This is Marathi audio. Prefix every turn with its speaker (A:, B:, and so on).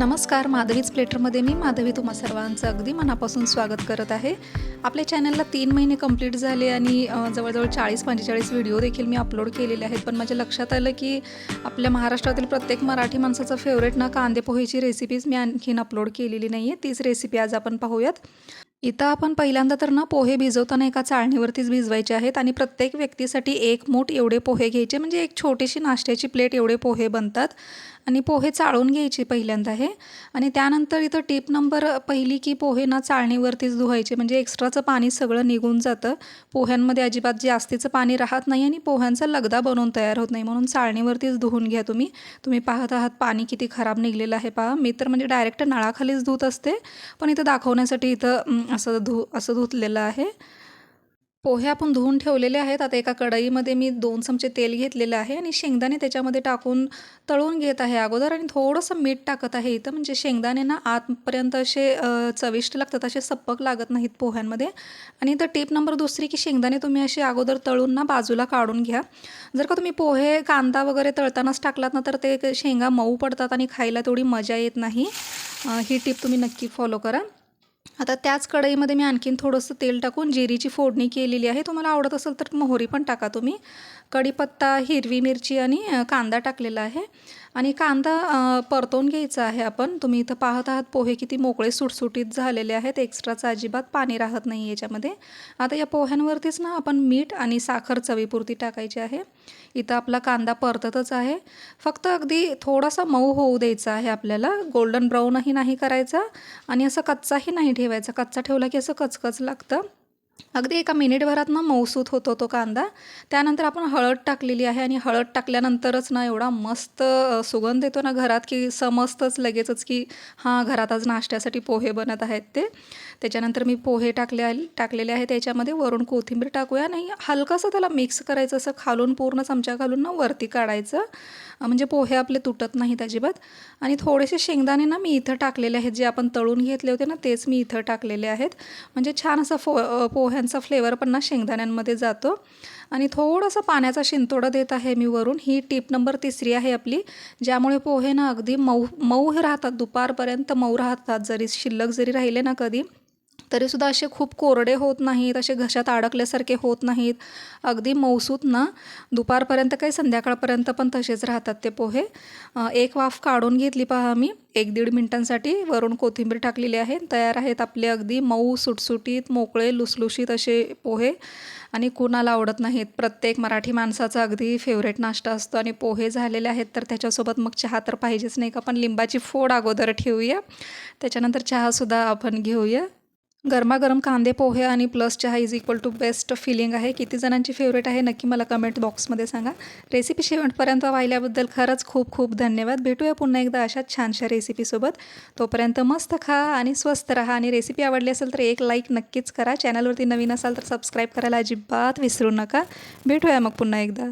A: नमस्कार माधवीच प्लेटरमध्ये मी माधवी तुम्हा सर्वांचं अगदी मनापासून स्वागत करत आहे. आपल्या चॅनलला तीन महिने कंप्लीट झाले आणि जवळजवळ चाळीस पंचेचाळीस व्हिडिओ देखील मी अपलोड केलेले आहेत. पण माझ्या लक्षात आलं की आपल्या महाराष्ट्रातील प्रत्येक मराठी माणसाचं फेवरेट ना कांदे पोहेची रेसिपीज मी आणखीन अपलोड केलेली नाही आहे तीच रेसिपी आज आपण पाहूयात. इथं आपण पहिल्यांदा तर ना पोहे भिजवताना एका चाळणीवरतीच भिजवायचे आहेत आणि प्रत्येक व्यक्तीसाठी एक मूठ एवढे पोहे घ्यायचे म्हणजे एक छोटीशी नाश्त्याची प्लेट एवढे पोहे बनतात. आणि पोहे चाळून घ्यायचे पहिल्यांदा हे. आणि त्यानंतर इथं टिप नंबर पहिली की पोहे ना चाळणीवरतीच धुवायचे. म्हणजे एक्स्ट्राचं पाणी सगळं निघून जातं. पोह्यांमध्ये अजिबात जास्तीचं पाणी राहत नाही आणि पोह्यांचा लगदा बनवून तयार होत नाही. म्हणून चाळणीवरतीच धुवून घ्या तुम्ही. तुम्ही पाहत आहात पाणी किती खराब निघलेलं आहे पहा. मी तर म्हणजे डायरेक्ट नळाखालीच धुत असते. पण इथं दाखवण्यासाठी इथं असं धु असं धुतलेलं आहे. पोहे आपण धुवून ठेवलेले आहेत. आता एका कढईमध्ये मी दोन चमचे तेल घेतलेलं आहे आणि शेंगदाणे त्याच्यामध्ये टाकून तळून घेत आहे अगोदर आणि थोडंसं मीठ टाकत आहे इथं. म्हणजे शेंगदाणे ना आतपर्यंत असे चविष्ट लागतात असे सप्पक लागत नाहीत पोह्यांमध्ये. आणि इथं टीप नंबर दुसरी की शेंगदाणे तुम्ही असे अगोदर तळून ना बाजूला काढून घ्या. जर का तुम्ही पोहे कांदा वगैरे तळतानाच टाकलात ना तर ते शेंगा मऊ पडतात आणि खायला तेवढी मजा येत नाही. ही टीप तुम्ही नक्की फॉलो करा. आता त्याच कढईमध्ये मी आणखीन थोडंसं तेल टाकून जिरीची फोडणी केलेली आहे. तुम्हाला आवडत असेल तर मोहरी पण टाका तुम्ही. कढीपत्ता हिरवी मिरची आणि कांदा टाकलेला आहे. आणि कांदा परतवून घ्यायचा आहे आपण. तुम्ही इथं पाहत आहात पोहे किती मोकळे सुटसुटीत झालेले आहेत. एक्स्ट्राचं अजिबात पाणी राहत नाही याच्यामध्ये. आता या पोह्यांवरतीच ना आपण मीठ आणि साखर चवीपुरती टाकायची आहे. इथं आपला कांदा परततच आहे. फक्त अगदी थोडासा मऊ होऊ द्यायचा आहे आपल्याला. गोल्डन ब्राऊनही नाही करायचा आणि असं कच्चाही नाही ठेवायचा. कच्चा ठेवला की असं कचकच लागतं. अगदी एका मिनिटभरात ना मऊसूत होतो तो कांदा. त्यानंतर आपण हळद टाकलेली आहे आणि हळद टाकल्यानंतरच ना एवढा मस्त सुगंध येतो ना घरात की समजतंच लगेचच की हां घरात आज नाश्त्यासाठी पोहे बनत आहेत ते. त्याच्यानंतर मी पोहे टाकले टाकलेले आहे त्याच्यामध्ये वरून कोथिंबीर टाकूया. आणि हलकंसं त्याला मिक्स करायचं असं खालून पूर्ण चमचा घालून ना वरती काढायचं. म्हणजे पोहे आपले तुटत नाहीत अजिबात. आणि थोडेसे शेंगदाणे ना मी इथं टाकलेले आहेत. जे आपण तळून घेतले होते ना तेच मी इथं टाकलेले आहेत. म्हणजे छान असं फो पोह्यांचा फ्लेवर पण ना शेंगदाण्यांमध्ये जातो. आणि थोडंसं पाण्याचा शिंतोडा देत आहे मी वरून. ही टीप नंबर तिसरी आहे आपली. ज्यामुळे पोहे ना अगदी मऊ मऊ राहतात. दुपारपर्यंत मऊ राहतात. जरी शिल्लक जरी राहिले ना कधी तरीसुद्धा असे खूप कोरडे होत नाहीत असे घशात अडकल्यासारखे होत नाहीत. अगदी मौसूत ना दुपारपर्यंत काही संध्याकाळपर्यंत पण तसेच राहतात ते पोहे. एक वाफ काढून घेतली पहा मी. एक दीड मिनटांसाठी वरून कोथिंबीर टाकलेली आहे. तयार आहेत आपले अगदी मऊ सुटसुटीत मोकळे लुसलुशीत असे पोहे. आणि कुणाला आवडत नाहीत. प्रत्येक मराठी माणसाचा अगदी फेवरेट नाश्ता असतो. आणि पोहे झालेले आहेत तर त्याच्यासोबत मग चहा तर पाहिजेच नाही का? आपण लिंबाची फोड अगोदर ठेवूया. त्याच्यानंतर चहासुद्धा आपण घेऊया. गरमागरम कांदे पोहे आणि प्लस चहा is equal to best filling आहे. किती जणांची फेवरेट आहे नक्की मला कमेंट बॉक्समध्ये सांगा. रेसिपी शेवटपर्यंत पाहिल्याबद्दल खरंच खूप खूप धन्यवाद. भेटूया पुन्हा एकदा अशाच छानशा रेसिपीसोबत तोपर्यंत मस्त खा आणि स्वस्त राहा. आणि रेसिपी आवडली असेल तर एक लाईक नक्कीच करा. चॅनलवरती नवीन असाल तर सबस्क्राईब करायला अजिबात विसरू नका. भेटूया मग पुन्हा एकदा.